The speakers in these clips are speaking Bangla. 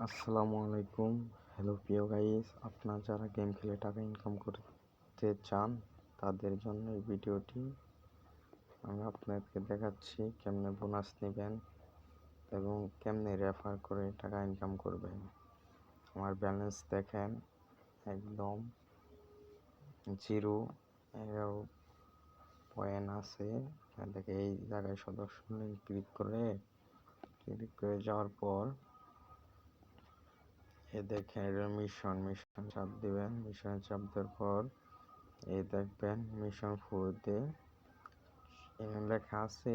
আসসালামু আলাইকুম। হ্যালো প্রিয় গাইস আপনারা যারা গেম খেলে টাকা ইনকাম করতে চান, তাদের জন্য এই ভিডিওটি আমি আপনাদেরকে দেখাচ্ছি কেমনে বোনাস নেবেন এবং কেমনে রেফার করে টাকা ইনকাম করবেন। আমার ব্যালেন্স দেখেন, একদম জিরো এগারো পয়েন্ট আছে। দেখে এই জায়গায় সদস্য ক্লিক করে ক্লিক করে যাওয়ার পর এ দেখেন এটা মিশন মিশন চাপ দিবেন। মিশন চাপ দেওয়ার পর এই দেখবেন মিশন ফুরতে এখানে লেখা আছে,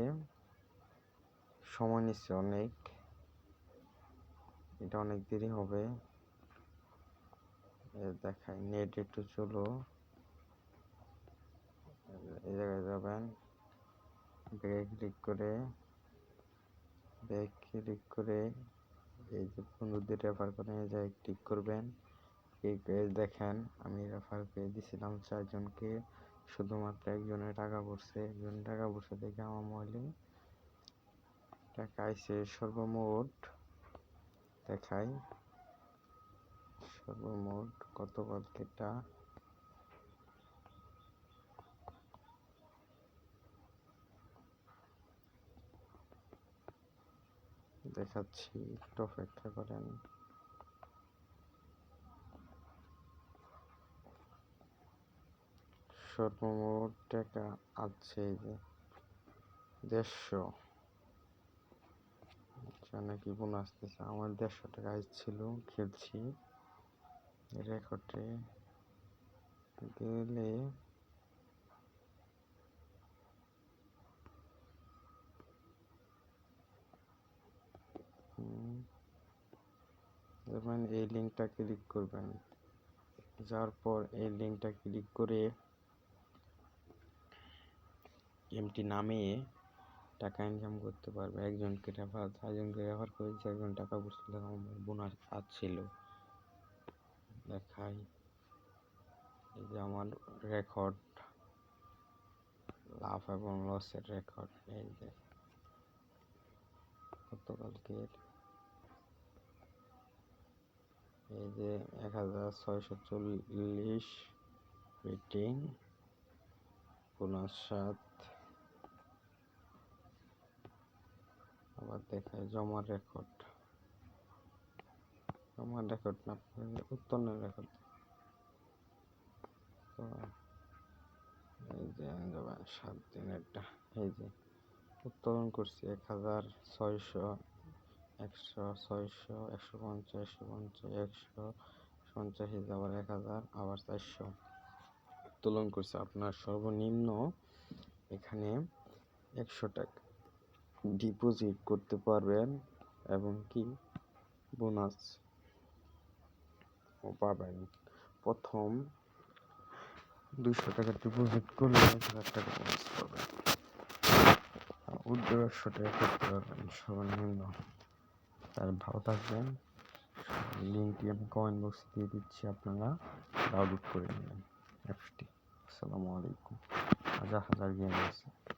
সময় নিচ্ছে অনেক। এটা অনেক দেরি হবে। দেখায় নেট একটু চলো। এই জায়গায় যাবেন ব্যাগে ক্লিক করে ব্যাগ ক্লিক করে এই যে বন্ধুদের রেফার করে যায় ক্লিক করবেন। এই দেখেন, আমি রেফার করে দিয়েছিলাম চারজনকে। শুধুমাত্র একজনের টাকা পড়ছে। একজন টাকা পড়ছে দেখে আমার মোবাইলে টাকা আইসে সর্বমোট, দেখাই। সর্বমোট কত কত কালকেটা দেখাচ্ছি, একটু অপেক্ষা করেন। সর্বমোট টাকা আছে যে দেড়শো। নাকি বোন আসতেছে? আমার দেড়শো টাকা ছিল খেলছি। রেকর্ডে গেলে যেমন এই লিঙ্কটা ক্লিক করবেন। যার পর এই লিঙ্কটা ক্লিক করে গেমটি নামিয়ে টাকা ইনকাম করতে পারবে। একজনকে রেফার চারজনকে রেফার করেছি, একজন টাকা বুঝতে আমার কাজ ছিল দেখাই। এই যে আমার রেকর্ড লাভ এবং লসের রেকর্ড এই যে গতকালকের এই যে এক হাজার ছয়শো চল্লিশ বোনাস সাত। আবার দেখায় জমা রেকর্ড জমা রেকর্ড না উত্তোলনের রেকর্ড তো এই যে সাত দিনেরটা, এই যে উত্তোলন করছি এক হাজার ছয়শো একশো, ছয়শো, একশো পঞ্চাশ একশো পঞ্চাশ একশো পঞ্চাশ আবার এক হাজার, আবার চারশো। উত্তোলন করছে আপনার সর্বনিম্ন এখানে একশো টাকা। ডিপোজিট করতে পারবেন এবং কি? বোনাস পাবেন। প্রথম দুশো টাকা ডিপোজিট করলে এক হাজার টাকা বোনাস পাবেন। উদ্যোগ একশো টাকা করতে পারবেন সর্বনিম্ন। তার ভালো থাকবেন। লিঙ্কটি আমি কমেন্ট বক্সে দিয়ে দিচ্ছি, আপনারা ডাউনলোড করে নেবেন। অ্যাপসটি আসসালামু আলাইকুম। হাজার হাজার গেম আছে।